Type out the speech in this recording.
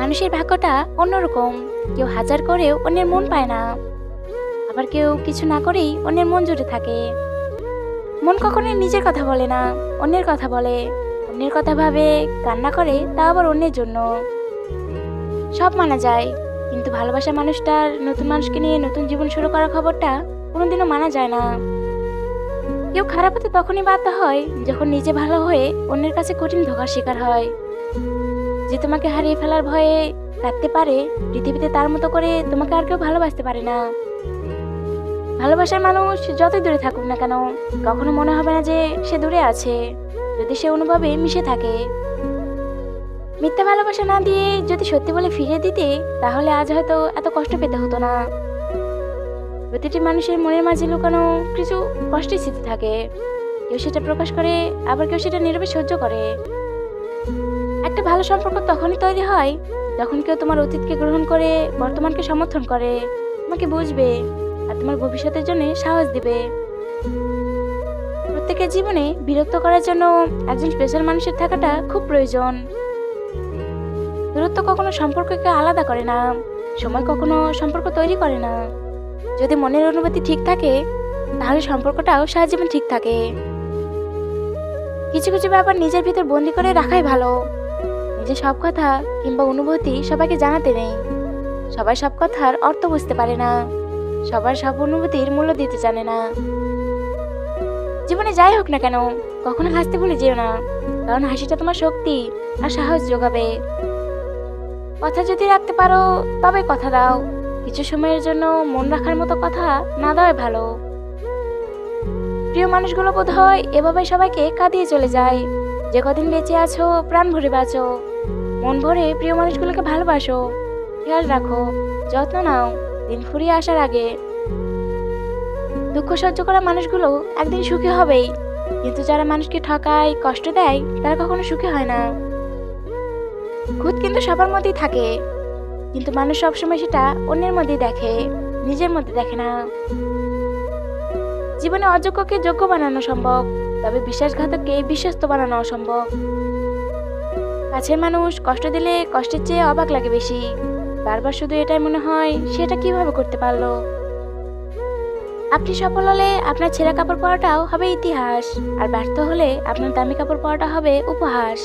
মানুষের ভাগ্যটা অন্যরকম। কেউ হাজার করেও অন্যের মন পায় না। আবার কেউ কিছু না করেই অন্যের মন জুড়ে থাকে। মন কখনোই নিজের কথা বলে না, অন্যের কথা বলে। অন্যের কথা ভাবে, কান্না করে, তা আবার অন্যের জন্য। সব মানা যায়, কিন্তু ভালোবাসা মানুষটার নতুন মানুষকে নিয়ে নতুন জীবন শুরু করার খবরটা কোনোদিনও মানা যায় না। কেউ খারাপ হতে তখনই বাধ্য হয়, যখন নিজে ভালো হয়ে অন্যের কাছে কঠিন ধোকার শিকার হয়। যে তোমাকে হারিয়ে ফেলার ভয়ে কাঁদতে পারে, পৃথিবীতে তার মতো করে তোমাকে আর কেউ ভালোবাসতে পারে না। ভালোবাসার মানুষ যতই দূরে থাকুক না কেন, কখনো মনে হবে না যে সে দূরে আছে, যদি সে অনুভবে মিশে থাকে। মিথ্যা ভালোবাসা না দিয়ে যদি সত্যি বলে ফিরিয়ে দিতে, তাহলে আজ হয়তো এত কষ্ট পেতে হতো না। প্রতিটি মানুষের মনের মাঝে লুকানো কিছু কষ্টের স্মৃতি থাকে। কেউ সেটা প্রকাশ করে, আবার কেউ সেটা নীরবে সহ্য করে। একটা ভালো সম্পর্ক তখনই তৈরি হয়, যখন কেউ তোমার অতীতকে গ্রহণ করে, বর্তমানকে সমর্থন করে, তোমাকে বুঝবে আর তোমার ভবিষ্যতের জন্য সাহস দিবে। প্রত্যেকের জীবনে বিরক্ত করার জন্য একজন স্পেশাল মানুষের থাকাটা খুব প্রয়োজন। দূরত্ব কখনো সম্পর্ককে আলাদা করে না, সময় কখনো সম্পর্ক তৈরি করে না। যদি মনের অনুভূতি ঠিক থাকে, তাহলে সম্পর্কটাও সারা জীবন ঠিক থাকে। কিছু কিছু ব্যাপার নিজের ভিতর বন্দি করে রাখাই ভালো। নিজের সব কথা কিংবা অনুভূতি সবাইকে জানাতে নেই। সবাই সব কথার অর্থ বুঝতে পারে না। সবার সব অনুভূতির মূল্য দিতে জানে না। জীবনে যাই হোক না কেন, কখনো হাসতে ভুলে যেও না, কারণ হাসিটা তোমার শক্তি আর সাহস যোগাবে। কথা যদি রাখতে পারো, তবে কথা দাও। কিছু সময়ের জন্য মন রাখার মতো কথা না দেওয়াই ভালো। প্রিয় মানুষগুলো বোধ হয় এভাবে সবাইকে কাঁদিয়ে চলে যায়। যে কদিন বেঁচে আছো, প্রাণ ভরে বাঁচো। মন ভরে প্রিয় মানুষগুলোকে ভালোবাসো। খেয়াল রাখো, যত্ন নাও, দিন ফুরিয়ে আসার আগে। দুঃখ সহ্য করা মানুষগুলো একদিন সুখী হবেই। কিন্তু যারা মানুষকে ঠকায়, কষ্ট দেয়, তারা কখনো সুখী হয় না। খুদ কিন্তু সবার মধ্যেই থাকে। কিন্তু মানুষ সবসময় সেটা অন্যের মধ্যেই দেখে, নিজের মধ্যে দেখে না। জীবনে অযোগ্যকে যোগ্য বানানো সম্ভব, তবে বিশ্বাসঘাতককে বিশ্বস্ত বানানো অসম্ভব। কাছের মানুষ কষ্ট দিলে কষ্টের চেয়ে অবাক লাগে বেশি। বারবার শুধু এটাই মনে হয়, সেটা কীভাবে করতে পারল? আপনি সফল হলে আপনার ছেঁড়া কাপড় পরাটাও হবে ইতিহাস, আর ব্যর্থ হলে আপনার দামি কাপড় পরাটা হবে উপহাস।